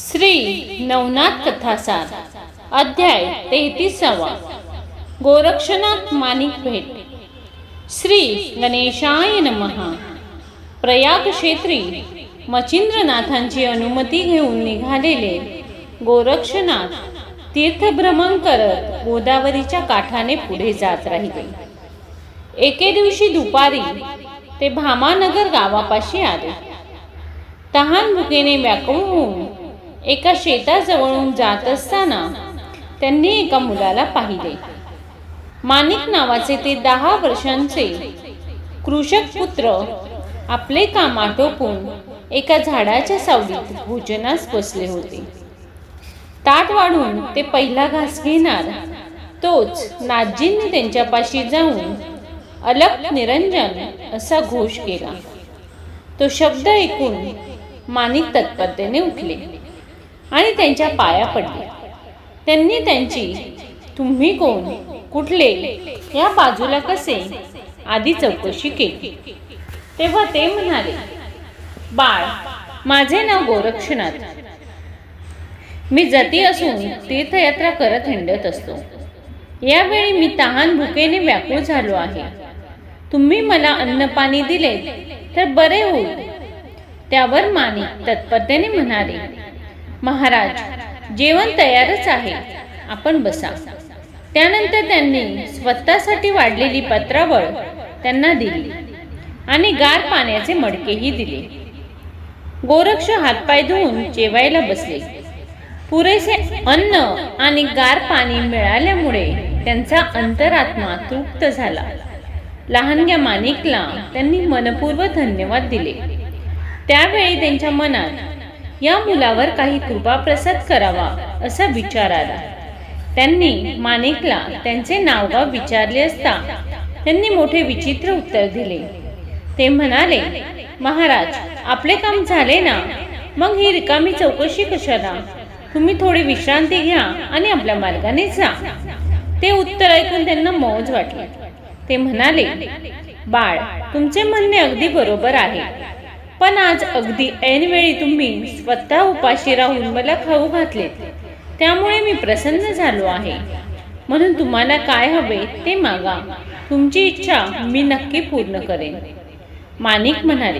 श्री नवनाथ कथासार अध्याय तेहतीसावा. गोरक्षनाथ माणिक भेट. श्री गणेशाय नमहा प्रयाग क्षेत्री मचिंद्रनाथांची अनुमती घेऊन निघालेले गोरक्षनाथ तीर्थभ्रमण करत गोदावरीच्या काठाने पुढे जात राहिले. एके दिवशी दुपारी ते भामानगर गावापाशी आले. तहान भुकेने व्याकुळ होऊन एका शेताजवळून जात असताना त्यांनी एका मुलाला पाहिले. माणिक नावाचे ते दहा वर्षांचे कृषक पुत्र आपले काम आटोपून एका झाडाच्या सावलीत भोजनास बसले होते. ताट वाढून ते पहिला घास घेणार तोच नाजींनी त्यांच्यापाशी जाऊन अलप निरंजन असा घोष केला. तो शब्द ऐकून माणिक तत्परतेने उठले. आणि त्यांच्या पाया पडले. त्यांनी त्यांची तुम्ही कोण? कुठले? या बाजूला कसे? आधी चौकशी केली. तेव्हा ते म्हणाले बाळ माझे नाव गोरक्षनाथ. मी जती असून तीर्थयात्रा करत हिंडत असतो. यावेळी मी तहान भुकेने व्याकुळ झालो आहे. तुम्ही मला अन्न पाणी दिले तर बरे होईल. त्यावर माने तत्परतेने म्हणाले महाराज जेवण तयारच आहे. आपण बसा. त्यानंतर त्यांनी स्वतःसाठी वाढलेली पत्रावळ त्यांना दिली आणि गार पाण्याचे मडकेही दिले. गोरक्ष हातपाय धुवून जेवायला बसले. पुरेसे अन्न आणि गार पाणी मिळाल्यामुळे त्यांचा अंतरात्मा तृप्त झाला. लहानग्या माणिकला त्यांनी मनपूर्व धन्यवाद दिले. त्यावेळी त्यांच्या मनात या मुलावर काही कृपाप्रसाद करावा असा विचार आला. त्यांनी माणिकला त्यांचे नावगाव विचारले असता त्यांनी मोठे विचित्र उत्तर दिले. ते म्हणाले महाराज आपले काम झाले ना? मग ही रिकामी चौकशी कशाला? तुम्ही थोडी विश्रांती घ्या आणि आपल्या मार्गाने जा. ते उत्तर ऐकून त्यांना मौज वाटली. ते म्हणाले बाळ तुमचे म्हणणे अगदी बरोबर आहे. पण आज अगदी ऐनवेळी तुम्ही स्वतः उपाशी राहून मला खाऊ घातले त्यामुळे मी प्रसन्न झालो आहे. म्हणून तुम्हाला काय हवे ते मागा. तुमची इच्छा मी नक्की पूर्ण करेन. माणिक म्हणाले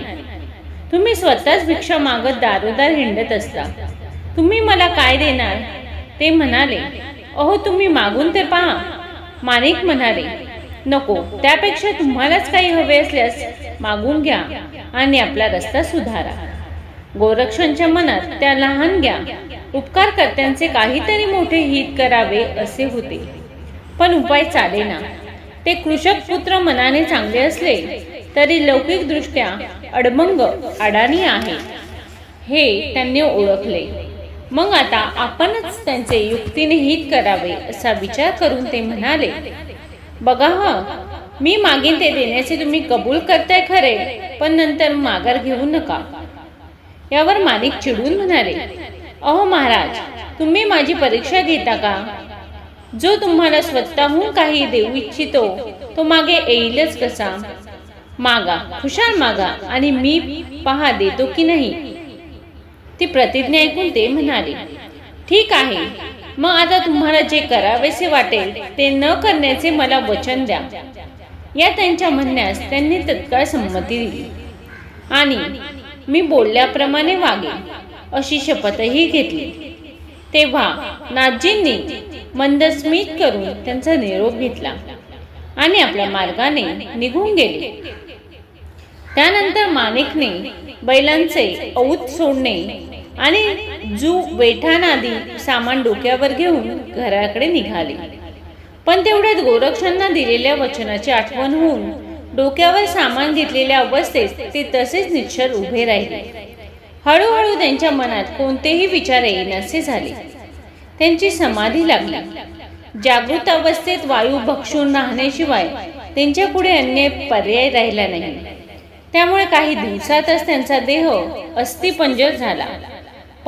तुम्ही स्वतःच भिक्षा मागत दारोदार हिंडत असता. तुम्ही मला काय देणार? ते म्हणाले अहो तुम्ही मागून ते पहा. माणिक म्हणाले नको त्यापेक्षा तुम्हालाच काही हवे असल्यास मागून घ्या. आणि आपला रस्ता सुधारा. गोरक्षांच्या मनात त्या लहान घ्या उपकारकर्त्यांचे काहीतरी मोठे हित करावे असे होते. पण उपाय चालेना. ते कृषक पुत्र मनाने चांगले असले तरी लौकिक दृष्ट्या अडमंग अडाणी आहे. हे त्यांनी ओळखले. मग आता आपणच त्यांचे युक्तीने हित करावे असा विचार करून ते म्हणाले बघा मी मागीन ते देण्याचे तुम्ही कबूल करताय खरे पण नंतर माघार घेऊ नका. यावर मालिक चिडून म्हणाले अहो महाराज तुम्ही माझी परीक्षा घेता का? जो तुम्हाला स्वतःहून काही देऊ इच्छितो तो मागे येईलच कसा? मागा खुशाल मागा आणि मी पहा देतो की नाही? ती प्रतिज्ञा ऐकून ते म्हणाले ठीक आहे मग आता तुम्हाला जे करावेसे वाटेल ते न करण्याचे मला वचन द्या. या त्यांच्या म्हणण्यास त्यांनी तत्काळ संमती दिली. आणि मी बोलल्याप्रमाणे वागे अशी शपथही घेतली. तेव्हा नाथजींनी मंदस्मित करून त्यांचा निरोप घेतला आणि आपल्या मार्गाने निघून गेले. त्यानंतर माणिकने बैलांचे औत सोडणे आणि जू वेठाण आदी सामान डोक्यावर घेऊन घराकडे निघाले. पण तेवढ्यात गोरक्षांना दिलेल्या वचनाची आठवण होऊन डोक्यावर सामान घेतलेल्या अवस्थेत ते तसेच निश्चल उभे राहिले. हळूहळू त्यांच्या मनात कोणतेही विचार येण्याचे झाले. त्यांची समाधी लागली. जागृत अवस्थेत वायू भक्षून राहण्याशिवाय त्यांच्या पुढे अन्य पर्याय राहिला नाही. त्यामुळे काही दिवसातच त्यांचा देह अस्थिपंजर झाला.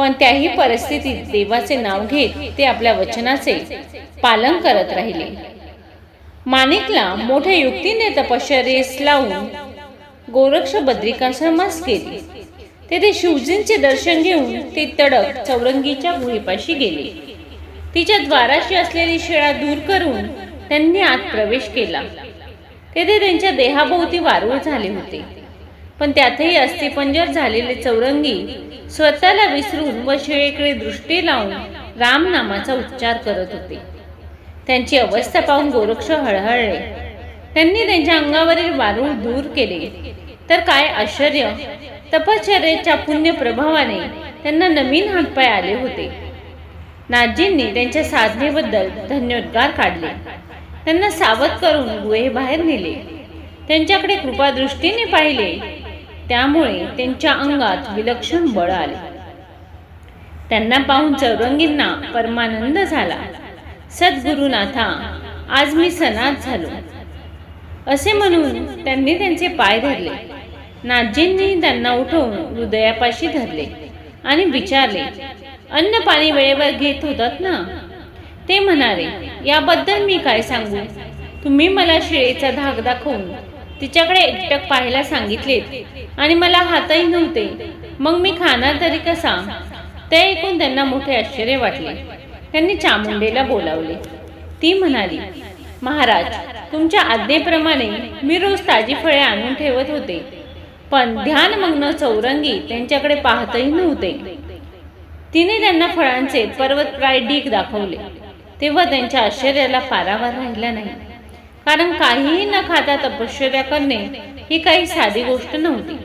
पण त्याही परिस्थितीत देवाचे नाव घेत ते आपल्या वचनाचे पालन करत राहिले. माणिकला मोठ्या युक्तीने तपश्चर्येस लावून गोरक्ष बद्रिकाश्रमास गेले तेथे शिवजींचे दर्शन घेऊन ते तडक चौरंगीच्या गुहेपाशी गेले. तिच्या द्वाराशी असलेली शिळा दूर करून त्यांनी आत प्रवेश केला. तेथे त्यांच्या देहाभोवती वारूळ झाले होते. पण त्यातही अस्थिपंजर झालेले चौरंगी स्वतःला विसरून व शिळेकडे दृष्टी लावून रामनामाचा उच्चार करत होते. त्यांची अवस्था पाहून गोरक्ष हळहळले. त्यांनी त्यांच्या अंगावरील वारूळ दूर केले. तर काय आश्चर्य? तपश्चर्याच्या पुण्य प्रभावाने त्यांना नवीन हातपाय आले होते. नाथजींनी त्यांच्या साधनेबद्दल धन्योद्गार काढले. त्यांना सावध करून गुहेबाहेर नेले. त्यांच्याकडे कृपादृष्टीने पाहिले त्यामुळे त्यांच्या अंगात विलक्षण बळ आले. त्यांना पाहून चौरंगींना परमानंद झाला. सद्गुरुनाथा आज मी सनात झालो. असे म्हणून त्यांनी त्यांचे पाय धरले. नाथजींनी त्यांना उठवून हृदयापाशी धरले आणि विचारले अन्न पाणी वेळेवर घेत होतात ना? ते म्हणाले याबद्दल मी काय सांगू? तुम्ही मला शिळेचा धाक दाखवून तिच्याकडे एकटक पाहायला सांगितलेत. आणि मला हातही नव्हते. मग मी खाणार तरी कसा? ते ऐकून त्यांना मोठे आश्चर्य वाटले. त्यांनी चामुंडेला बोलावले. ती म्हणाली महाराज तुमच्या आज्ञेप्रमाणे मी रोज ताजी फळे आणून ठेवत होते. पण ध्यानमग्न चौरंगी त्यांच्याकडे पाहतही नव्हते. तिने त्यांना फळांचे पर्वतप्राय ढीक दाखवले. तेव्हा त्यांच्या आश्चर्याला पारावार राहिला नाही. कारण काहीही न खाता तपश्चर्या करणे ही काही साधी गोष्ट नव्हती.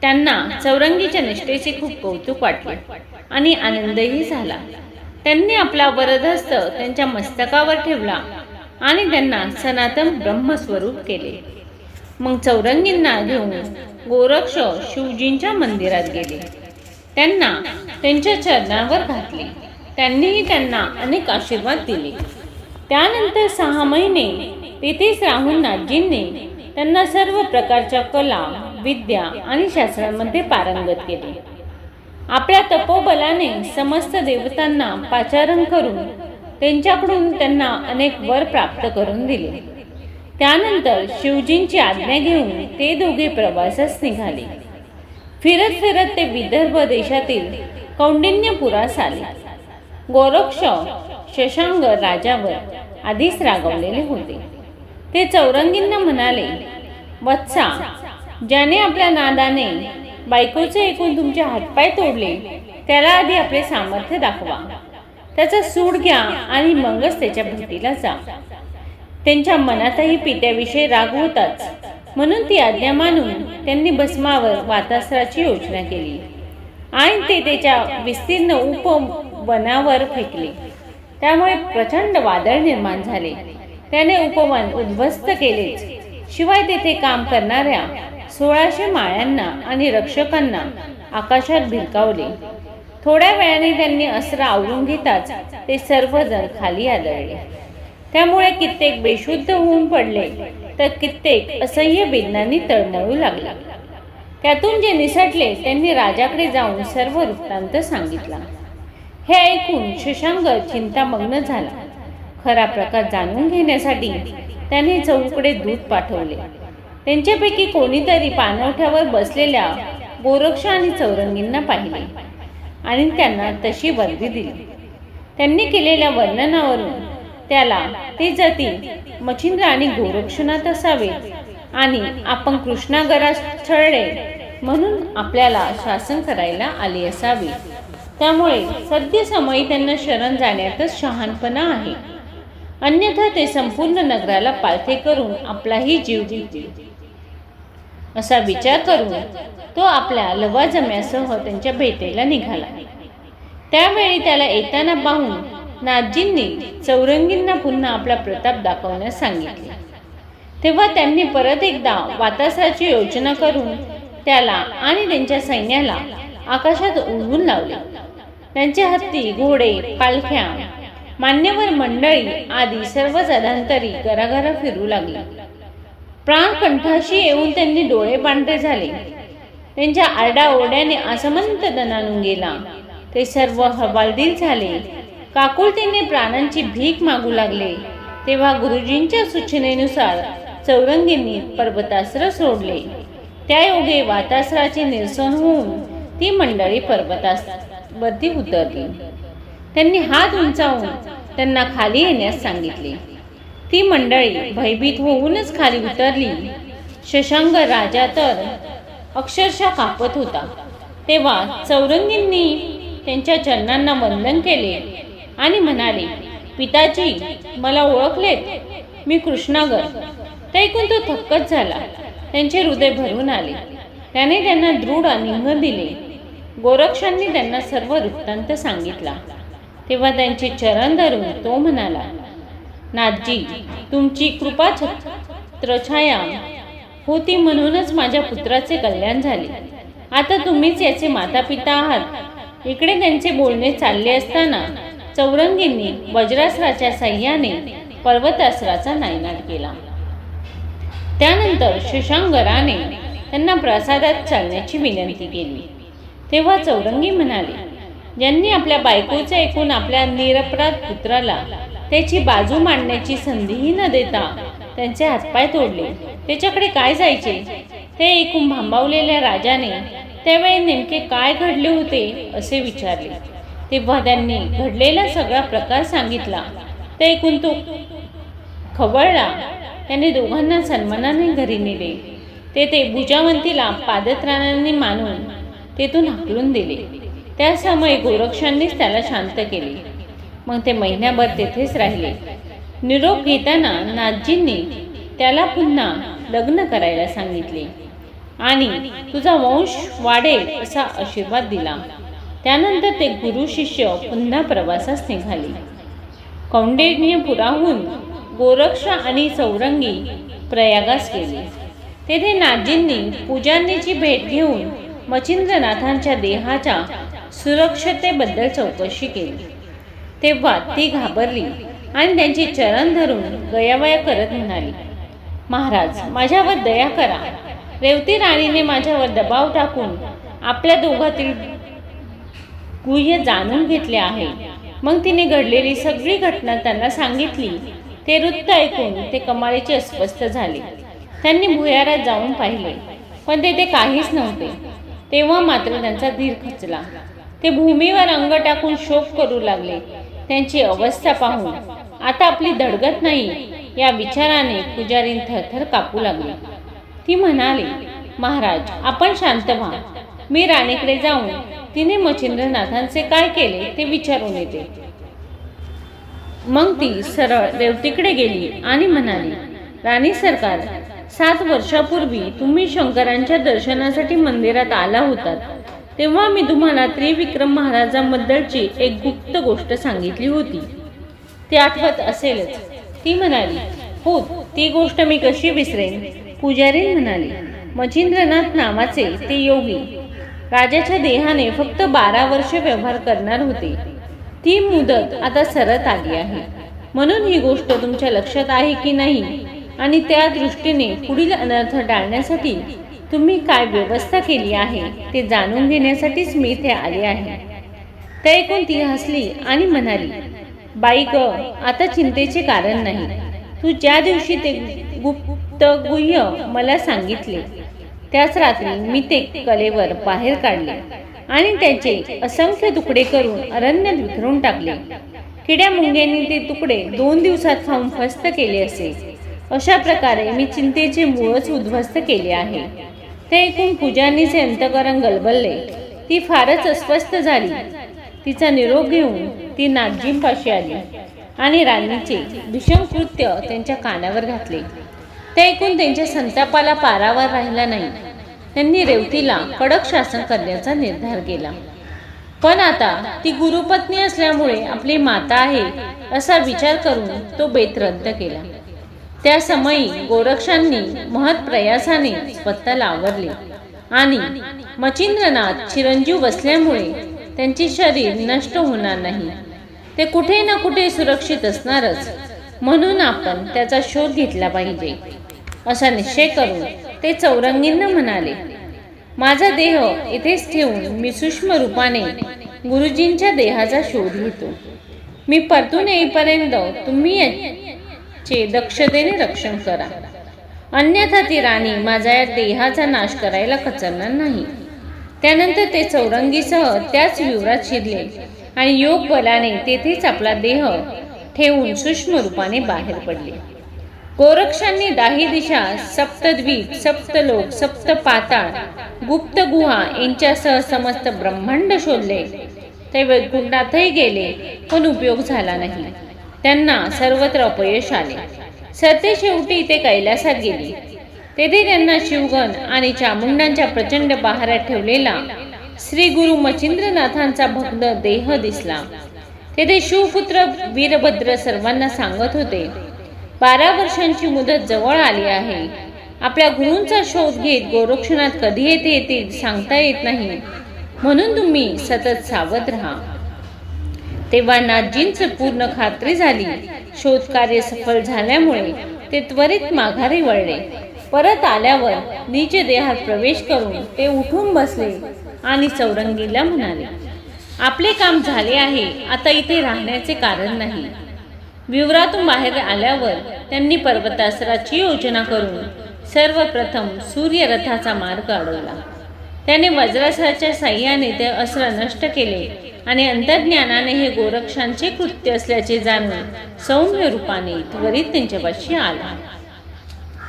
त्यांना चौरंगीच्या निष्ठेचे खूप कौतुक वाटले आणि आनंदही झाला. त्यांनी आपला वरदहस्त त्यांच्या मस्तकावर ठेवला आणि त्यांना सनातन ब्रह्मस्वरूप केले. मग चौरंगींना घेऊन गोरक्ष शिवजींच्या मंदिरात गेले. त्यांना त्यांच्या चरणावर घातले. त्यांनीही त्यांना अनेक आशीर्वाद दिले. त्यानंतर सहा महिने तिथेच राहून नाथजींनी त्यांना सर्व प्रकारच्या कला विद्या आणि शास्त्रांमध्ये पारंगत केले. आपल्या तपोबलाने समस्त देवतांना पाचारण करून त्यांच्याकडून त्यांना अनेक वर प्राप्त करून दिले. त्यानंतर शिवजींची आज्ञा घेऊन ते दोघे प्रवासास निघाले. फिरत फिरत ते विदर्भ देशातील कौंडिन्यपुरास आले. गोरक्ष शशांग राजावर आधीच रागवलेले होते. ते चौरंगींना म्हणाले वत्सा ज्याने आपल्या नादाने बायकोचे ऐकून तुमचे हातपाय तोडले त्याला आधी आपले सामर्थ्य दाखवा. त्याचा सूड घ्या आणि मगच त्याच्या भेटीला जा. त्यांच्या मनातही पित्याविषयी राग होताच म्हणून ती आज्ञा मानून त्यांनी भस्मावर वातासराची योजना केली आणि ते त्याच्या विस्तीर्ण उपवनावर फेकले. त्यामुळे प्रचंड वादळ निर्माण झाले. त्याने उपवन उद्ध्वस्त केलेच. शिवाय तेथे काम करणाऱ्या सोळाशे माळ्यांना आणि रक्षकांना आकाशात भिरकावले. थोड्या वेळाने त्यांनी अस्त्र आवरून घेताच ते सर्वजण खाली आदळले. त्यामुळे कित्येक बेशुद्ध होऊन पडले तर कित्येक असह्य वेदनांनी तळमळू लागले. त्यातून जे निसटले त्यांनी राजाकडे जाऊन सर्व वृत्तांत सांगितला. हे ऐकून शशांक चिंतामग्न झाला. खरा प्रकार जाणून घेण्यासाठी त्याने चौकडे दूध पाठवले. त्यांच्यापैकी कोणीतरी पाणवठ्यावर बसलेल्या गोरक्ष आणि चौरंगींना पाहिले आणि त्यांना तशी वर्दी दिली. त्यांनी केलेल्या वर्णनावरून त्याला ते जाती मच्छिंद्र आणि गोरक्षनाथ असावे आणि आपण कृष्णागरास छळले म्हणून आपल्याला शासन करायला आले असावे. त्यामुळे सद्यसमयी त्यांना शरण जाण्यातच शहाणपणा आहे. अन्यथा ते संपूर्ण नगराला पालथे करून आपलाही जीव देतील. असा विचार करून तो आपल्या लवाजम्यासह त्यांच्या भेटेला निघाला. त्यावेळी त्याला येताना पाहून नाथजींनी चौरंगींना पुन्हा आपला प्रताप दाखवण्यास सांगितले. तेव्हा त्यांनी परत एकदा वातासाची योजना करून त्याला आणि त्यांच्या सैन्याला आकाशात उडवून लावले. त्यांचे हत्ती घोडे पालख्या मान्यवर मंडळी आदी सर्व जधांतरी घराघरा फिरू लागली. प्राण कंठाशी येऊन त्यांनी डोळे पांढरे झाले. त्यांच्या आरडाओरड्याने असमंत दणानून गेला. ते सर्व हवालदिल झाले. काकुळतीने प्राणांची भीक मागू लागले. तेव्हा गुरुजींच्या सूचनेनुसार चौरंगींनी पर्वतास्त्र सोडले. त्या योगे वातास्त्राचे निरसन होऊन ती मंडळी पर्वतास वरती उतरली. त्यांनी हात उंचावून त्यांना खाली येण्यास सांगितले. ती मंडळी भयभीत होऊनच खाली उतरली. शशांक राजा तर अक्षरशः कापत होता. तेव्हा चौरंगींनी त्यांच्या चरणांना वंदन केले आणि म्हणाले पिताजी मला ओळखलेत. मी कृष्णागर. ते ऐकून तो थक्कच झाला. त्यांचे हृदय भरून आले. त्याने त्यांना दृढ निंग दिले. गोरक्षांनी त्यांना सर्व वृत्तांत सांगितला. तेव्हा त्यांचे चरण धरून तो म्हणाला नाथजी तुमची कृपा छत्रछाया होती म्हणूनच माझ्या पुत्राचे कल्याण झाले. आता तुम्हीच याचे माता पिता आहात. इकडे त्यांचे बोलणे चालले असताना चौरंगींनी वज्रास्त्राच्या सह्याने पर्वतास्त्राचा नायनाट केला. त्यानंतर शशांगराने त्यांना प्रसादात चालण्याची विनंती केली. तेव्हा चौरंगी म्हणाले ज्यांनी आपल्या बायकोचे ऐकून आपल्या निरपराध पुत्राला त्याची बाजू मांडण्याची संधीही न देता त्यांचे हातपाय तोडले त्याच्याकडे काय जायचे? ते ऐकून भांबावलेल्या राजाने त्यावेळी नेमके काय घडले होते असे विचारले. तेव्हा त्यांनी घडलेला सगळा प्रकार सांगितला. ते ऐकून तो खवळला. त्याने दोघांना सन्मानाने घरी नेले. ते ते भुजावंतीला पादत्राणांनी मानून तेथून हाकलून दिले. त्या समय गोरक्षांनीच त्याला शांत केले. मग ते महिन्याभर तेथेच राहिले. निरोप घेताना नाथजींनी त्याला पुन्हा लग्न करायला सांगितले. आणि तुझा वंश वाढेल असा आशीर्वाद दिला. त्यानंतर ते गुरु शिष्य पुन्हा प्रवासास निघाले. कौंडिण्यपुराहून गोरक्ष आणि चौरंगी प्रयागास गेले. तेथे नाथजींनी पूजांनीची भेट घेऊन मच्छिंद्रनाथांच्या देहाच्या सुरक्षतेबद्दल चौकशी केली. तेव्हा ती घाबरली आणि त्यांचे चरण धरून गयावया करत म्हणाली महाराज माझ्यावर दया करा. रेवती राणीने माझ्यावर दबाव टाकून आपल्या दोघातील गुह्य जाणून घेतले आहे. मग तिने घडलेली सगळी घटना त्यांना सांगितली. ते वृत्त ऐकून ते कमालीचे अस्वस्थ झाले. त्यांनी भुयारात जाऊन पाहिले पण तेथे काहीच नव्हते. तेव्हा मात्र त्यांचा धीर खचला. ते भूमीवर अंग टाकून शोक करू लागले. त्यांची अवस्था पाहून आता आपली धडगत नाही. या विचाराने पुजारीन थरथर कापू लागली. ती म्हणाली महाराज आपण शांत व्हा. मी राणीकडे जाऊन तिने मच्छिंद्रनाथांचे काय केले ते विचारून येते. मग ती सरळ रेवतीकडे गेली आणि म्हणाली राणी सरकार सात वर्षापूर्वी तुम्ही शंकरांच्या दर्शनासाठी मंदिरात आला होतात. तेव्हा मी तुम्हाला त्रिविक्रम महाराजांबद्दलची एक गुप्त गोष्ट सांगितली होती. ती आठवत असेलच. ती म्हणाली हो ती गोष्ट मी कशी विसरेन? पुजारी म्हणाली मच्छिंद्रनाथ नावाचे ते योगी राजाच्या देहाने फक्त बारा वर्ष व्यवहार करणार होते. ती मुदत आता सरत आली आहे. म्हणून ही गोष्ट तुमच्या लक्षात आहे की नाही? आणि त्या दृष्टीने पुढील अनर्थ टाळण्यासाठी तुम्ही काय व्यवस्था केली आहे ते जाणून घेण्यासाठीच मी इथे आले आहे. ते ऐकून ती हसली आणि म्हणाली बाई ग आता चिंतेचे कारण नाही. तू ज्या दिवशी ते गुप्त गुह्य मला सांगितले त्याच रात्री मी ते कलेवर बाहेर काढले आणि त्याचे असंख्य तुकडे करून अरण्यात विखरून टाकले. किड्या मुंग्यांनी ते तुकडे दोन दिवसात खाऊन फस्त केले असे. अशा प्रकारे मी चिंतेचे मूळच उद्ध्वस्त केले आहे. ते ऐकून पूजानीचे अंतकरण गलबलले. ती फारच अस्वस्थ झाली. तिचा निरोप घेऊन ती नागजींपाशी आली आणि राणीचे भीषण कृत्य त्यांच्या कानावर घातले. ते ऐकून त्यांच्या संतापाला पारावर राहिला नाही. त्यांनी रेवतीला कडक शासन करण्याचा निर्धार केला. पण आता ती गुरुपत्नी असल्यामुळे आपली माता आहे असा विचार करून तो बेत रद्द केला. त्या समयी गोरक्षांनी महत प्रयासाने स्वतःला आवरले आणि मचिंद्रनाथ चिरंजीव बसल्यामुळे त्यांचे शरीर नष्ट होणार नाही. ते कुठे ना कुठे सुरक्षित असणारच म्हणून आपण त्याचा शोध घेतला पाहिजे असा निश्चय करून ते चौरंगींना म्हणाले माझा देह इथेच ठेवून मी सूक्ष्म रूपाने गुरुजींच्या देहाचा शोध घेतो. मी परतून येईपर्यंत तुम्ही चे दक्षतेने रक्षण करा. अन्यथा ती राणी माझा या देहाचा नाश करायला कचरणार नाही. त्यानंतर ते चौरंगीसह त्याच विवरात शिरले आणि योग बलाने तेथेच आपला देह ठेवून सूक्ष्म रूपाने बाहेर पडले. गोरक्षांनी दाही दिशा सप्तद्वीप सप्तलोक सप्त पाताळ गुप्त गुहा यांच्यासह समस्त ब्रह्मांड शोधले. ते वैकुंठातही गेले पण उपयोग झाला नाही. त्यांना सर्वत्र अपयश आले. सत्य शेवटी ते कैलासात गेली. तेथे त्यांना शिवगण आणि चामुंडांच्या प्रचंड पहाऱ्यात ठेवलेला श्री गुरु मच्छिंद्रनाथांचा भग्न देह दिसला. तेथे शिवपुत्र वीरभद्र सर्वांना सांगत होते बारा वर्षांची मुदत जवळ आली आहे. आपल्या गुरूंचा शोध घेत गोरक्षणात कधी येते येते सांगता येत नाही. म्हणून तुम्ही सतत सावध राहा. तेव्हा नाथजींच पूर्ण खात्री झाली. शोधकार्य सफल झाल्यामुळे ते त्वरित माघारी वळले. परत आल्यावर निज देहात प्रवेश करून ते उठून बसले आणि चौरंगीला म्हणाले आपले काम झाले आहे आता इथे राहण्याचे कारण नाही. विवरातून बाहेर आल्यावर त्यांनी पर्वतासराची योजना करून सर्वप्रथम सूर्यरथाचा मार्ग अडवला. त्याने वज्रासराच्या साह्याने ते अस्त्र नष्ट केले आणि अंतर्ज्ञानाने हे गोरक्षांचे कृत्य असल्याचे जाणून सौम्य रूपाने त्वरित त्यांच्यापाशी आला.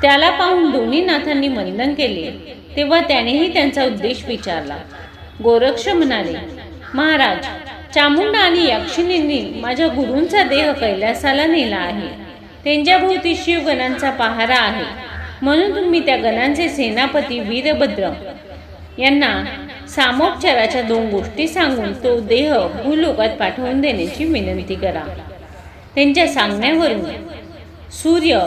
त्याला पाहून दोन्ही नाथांनी वंदन केले. तेव्हा त्यानेही त्यांचा उद्देश विचारला. गोरक्ष म्हणाले महाराज चामुंडा आणि यक्षिणींनी माझ्या गुरूंचा देह कैलासाला नेला आहे. त्यांच्या भोवती शिवगणांचा पहारा आहे. म्हणून तुम्ही त्या गणांचे सेनापती वीरभद्र यांना सामोपचाराच्या दोन गोष्टी सांगून तो देह भूलोकात पाठवून देण्याची विनंती करा. त्यांच्या सांगण्यावरून सूर्य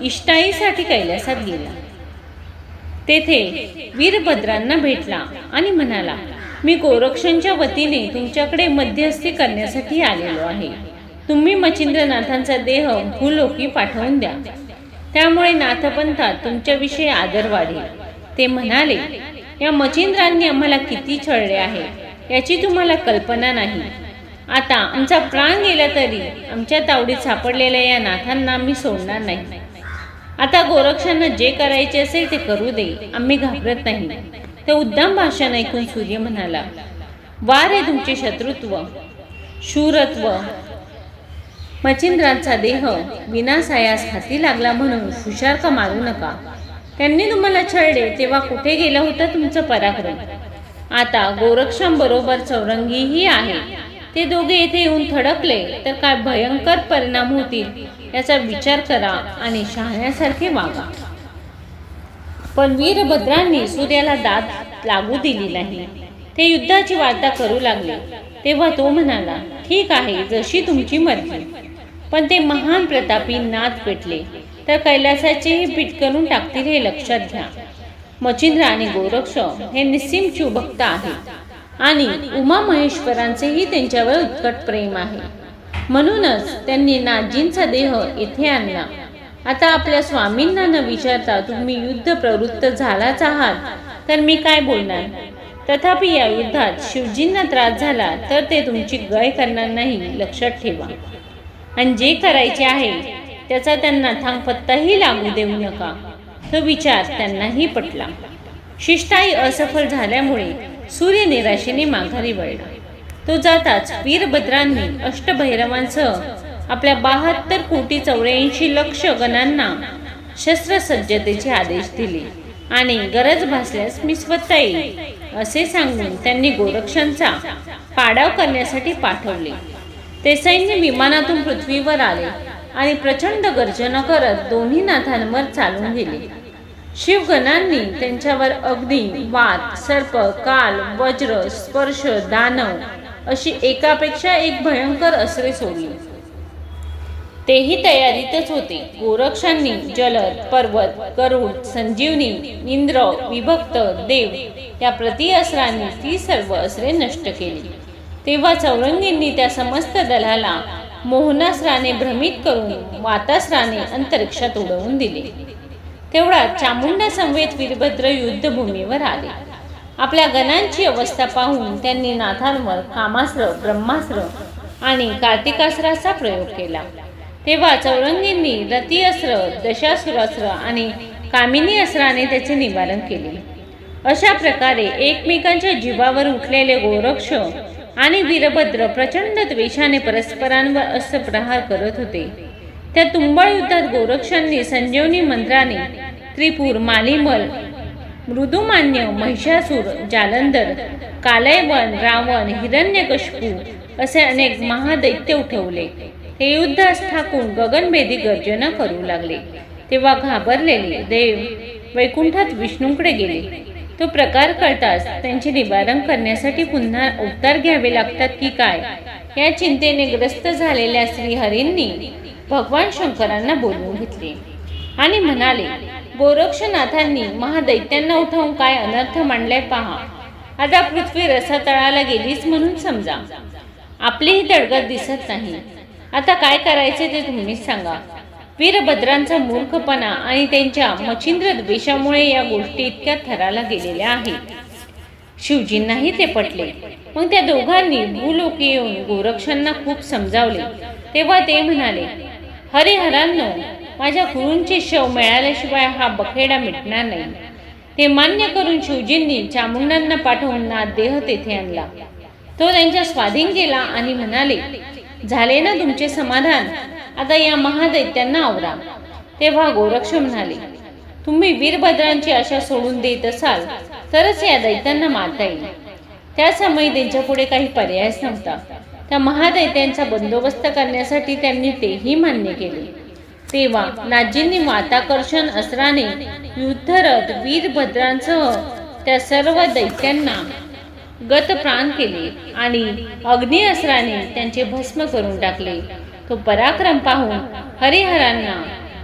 इष्टाईसाठी कैलासात गेला. तेथे वीरभद्रांना भेटला आणि म्हणाला मी गोरक्षांच्या वतीने तुमच्याकडे मध्यस्थी करण्यासाठी आलेलो आहे. तुम्ही मच्छिंद्रनाथांचा देह भूलोकी पाठवून द्या. त्यामुळे नाथपंथात तुमच्याविषयी आदर वाढेल. ते म्हणाले या मच्छिंद्रांनी आम्हाला किती छळले आहे याची तुम्हाला कल्पना नाही. आता आमचा प्राण गेला तरी आमच्या तावडीत सापडलेल्या या नाथांना आम्ही सोडणार नाही. आता गोरक्षांना जे करायचे असेल ते करू दे आम्ही घाबरत नाही. ते उद्दाम भाषण ऐकून सूर्य म्हणाला वा रे तुमचे शत्रुत्व शूरत्व. मच्छिंद्रांचा देह विनासायास हाती लागला म्हणून हुशार का मारू नका? त्यांनी तुम्हाला छळले तेव्हा कुठे गेलं होतं तुमचं पराक्रम. आता गोरक्षांबरोबर चौरंगीही आहे. ते दोघे येथे येऊन थडकले तर काय भयंकर परिणाम होतील याचा विचार करा आणि शहाण्यासारखे वागा. पण वीरभद्रांनी सूर्याला दात लागू दिली नाही. ते युद्धाची वार्ता करू लागले. तेव्हा तो म्हणाला ठीक आहे जशी तुमची मर्जी. पण ते महान प्रतापी नाद पेटले. तर कैलासाचेही पीठ करून टाकतील हे लक्षात घ्या. मचिंद्र आणि गोरक्ष हे निस्सीम शिवभक्त आहेत आणि उमा महेश्वरांचेही त्यांच्यावर उत्कट प्रेम आहे. म्हणूनच त्यांनी नाजींचा देह येथे आणला. आता आपल्या स्वामींना न विचारता तुम्ही युद्ध प्रवृत्त झालाच आहात तर मी काय बोलणार? तथापि या युद्धात शिवजींना त्रास झाला तर ते तुमची गय करणार नाही लक्षात ठेवा. आणि जे करायचे आहे त्याचा त्यांना थांगपत्ताही लागू देऊ नका. तो विचार त्यांनाही पटला. शिष्टाई असफल झाल्यामुळे सूर्य निराशेने माघारी वळला. तो जाताच वीरभद्रांनी अष्टभैरवांसह आपल्या बहात्तर कोटी चौऱ्याऐंशी लक्ष गणांना शस्त्रसज्जतेचे आदेश दिले आणि गरज भासल्यास मी स्वतः येईल असे सांगून त्यांनी गोरक्षांचा पाडाव करण्यासाठी पाठवले. ते सैन्य विमानातून पृथ्वीवर आले. आणि प्रचंड गर्जना करत दोन्ही नाथांवर चालून गेले. शिवगणांनी त्यांच्यावर अग्नी वात सर्प काल वज्र स्पर्श दानव अशी एकापेक्षा एक भयंकर असरे सोडली. तेही तयारीतच होते. गोरक्षांनी जलद पर्वत गरुड संजीवनी इंद्र विभक्त देव या प्रति अस्त्रांनी ती सर्व असरे नष्ट केली. तेव्हा चौरंगींनी त्या समस्त दलाला मोहनास्त्राने भ्रमित करून मातासराने अंतरिक्षात उडवून दिले. तेवढा चामुंडा संवेद वीरभद्र युद्धभूमीवर आले. आपल्या गणांची अवस्था पाहून त्यांनी नाथांवर कामास्त्र ब्रह्मास्त्र आणि कार्तिकास्त्राचा प्रयोग केला. तेव्हा चौरंगींनी रती अस्त्र दशासुरास्त्र आणि कामिनी अस्त्राने त्याचे निवारण केले. अशा प्रकारे एकमेकांच्या जीवावर उठलेले गोरक्ष आणि वीरभद्र प्रचंड द्वेषाने परस्परांवर अस्त्रप्रहार प्रहार करत होते. त्या तुंबळ युद्धात गोरक्षांनी संजीवनी मंत्राने त्रिपूर मालिमल मृदुमान्य महिषासूर जालंधर कालयवन रावण हिरण्यकशपू असे अनेक महादैत्य उठवले. हे युद्धास ठाकून गगनभेदी गर्जना करू लागले. तेव्हा घाबरलेले देव वैकुंठात विष्णूकडे गेले. तो प्रकार कळताच त्यांचे निवारण करण्यासाठी पुन्हा अवतार घ्यावे लागतात की काय? या चिंतेने ग्रस्त झालेल्या श्रीहरींनी भगवान शंकरांना बोलवून घेतले. आणि म्हणाले गोरक्षनाथांनी महादैत्यांना उठवून काय अनर्थ मांडलाय पहा. आता पृथ्वी रसातळाला गेलीच म्हणून समजा. आपलीही तडगत दिसत नाही. आता काय करायचे ते तुम्हीच सांगा. वीरभद्रांचा मूर्खपणा आणि त्यांच्या मच्छिंद्र द्वेषामुळे या गोष्टी इतक्या थराला गेलेल्या आहेत. शिवजींनाही ते पटले. मग त्या दोघांनी भूलोकी येऊन गोरक्षांना खूप समजावले. तेव्हा ते म्हणाले हरिहरांनो माझ्या गुरूंचे शव मिळाल्याशिवाय हा बखेडा मिटणार नाही. ते मान्य करून शिवजींनी चामुंडांना पाठवून नागदेह तेथे आणला. तो त्यांच्या स्वाधीन केला आणि म्हणाले झाले ना तुमचे समाधान? आता या महादैत्यांना आवरा. तेव्हा गोरक्ष म्हणाले तुम्ही वीरभद्रांची आशा सोडून देत असाल तरच या दैत्यांना मारता येईल. त्या समय त्यांच्या पुढे काही पर्यायच नव्हता. त्या महादैत्यांचा बंदोबस्त करण्यासाठी त्यांनी तेही मान्य केले. तेव्हा नाजींनी माताकर्षण अस्त्राने युद्धरथ वीरभद्रांसह त्या सर्व दैत्यांना गतप्राण केले आणि अग्नी अस्त्राने त्यांचे भस्म करून टाकले. तो पराक्रम पाहून हरिहरांना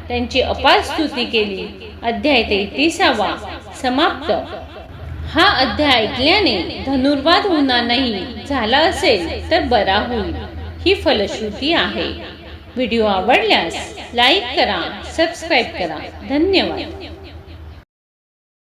त्यांची अपार स्तुती केली. अध्याय तेहतीसावा. समाप्त. हा अध्याय ऐकल्याने धनुर्वाद होणार नाही. झाला असेल तर बरा होईल. ही फलश्रुती आहे. व्हिडिओ आवडल्यास लाईक करा सबस्क्राईब करा. धन्यवाद.